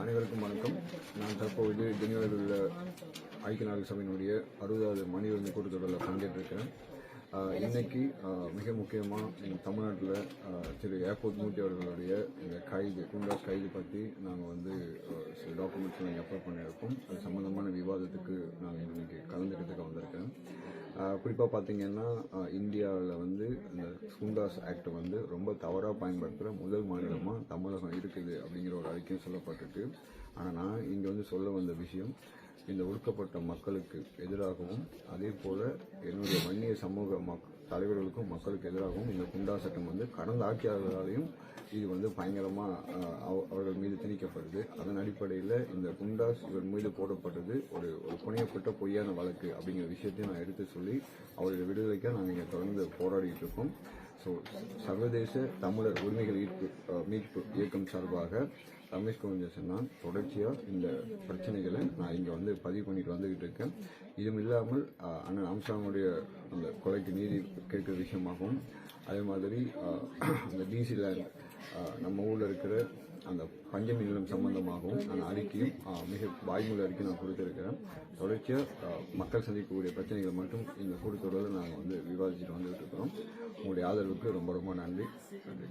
அனைவருக்கும் வணக்கம். நான் தற்போது ஜெனீவாவில் உள்ள ஐக்கிய நாடுகள் சபையினுடைய அறுபதாவது மணி கூட்டத்தொடரில் பங்கேற்றிருக்கிறேன். இன்னைக்கு மிக முக்கியமாக தமிழ்நாட்டில் திரு ஏர்போர்ட் மூர்த்தி அவர்களுடைய இந்த கைது குண்டாஸ் கைது பற்றி நாங்கள் வந்து சில டாக்குமெண்ட்ஸ் நாங்கள் அப்லோட் பண்ணியிருக்கோம். அது சம்மந்தமான விவாதத்துக்கு நாங்கள் இன்னைக்கு கலந்துக்கிறதுக்கு வந்திருக்கேன் குறிப்பாக பார்த்தீங்கன்னா இந்தியாவில் வந்து இந்த குண்டாஸ் ஆக்ட் வந்து ரொம்ப தவறாக பயன்படுத்துகிற முதல் மாநிலமாக தமிழகம் இருக்குது அப்படிங்கிற ஒரு அறிக்கையும் சொல்லப்பட்டிருக்கு. ஆனால் நான் இங்கே வந்து சொல்ல வந்த விஷயம் இந்த ஒடுக்கப்பட்ட மக்களுக்கு எதிராகவும் அதே போல் என்னுடைய வன்னிய சமூக மக் தலைவர்களுக்கும் மக்களுக்கு எதிராகவும் இந்த குண்டா சட்டம் வந்து கடந்த ஆட்சியாளர்களாலையும் இது வந்து பயங்கரமாக அவர்கள் மீது திணிக்கப்படுது. அதன் அடிப்படையில் இந்த குண்டாஸ் இவர் மீது போடப்பட்டது ஒரு ஒரு புனையப்பட்ட பொய்யான வழக்கு அப்படிங்கிற விஷயத்தையும் நான் எடுத்து சொல்லி அவருடைய விடுதலைக்காக நாங்கள் இங்கே தொடர்ந்து போராடிட்டு இருக்கோம். ஸோ சர்வதேச தமிழர் உரிமைகள் ஈர்ப்பு மீட்பு இயக்கம் சார்பாக ரமேஷ் குமரன் நான் தொடர்ச்சியாக இந்த பிரச்சனைகளை நான் இங்கே வந்து பதிவு பண்ணிட்டு வந்துகிட்டு இருக்கேன். இதுவும் இல்லாமல் அண்ணன் அம்சானுடைய அந்த கொலைக்கு நீதி கேட்கிற விஷயமாகவும் அதே மாதிரி அந்த டிசியில் லேண்ட் நம்ம ஊரில் இருக்கிற அந்த பஞ்சமி நிலம் சம்பந்தமாகவும் நான் அறிக்கையும் மிக வாய்மொழி அறிக்கை நான் கொடுத்திருக்கிறேன். தொடர்ச்சியாக மக்கள் சந்திக்கக்கூடிய பிரச்சனைகளை மட்டும் இந்த கூட்டத்தோடு நாங்கள் வந்து விவாதிச்சுட்டு வந்துட்டு இருக்கிறோம். உங்களுடைய ஆதரவுக்கு ரொம்ப ரொம்ப நன்றி. நன்றி.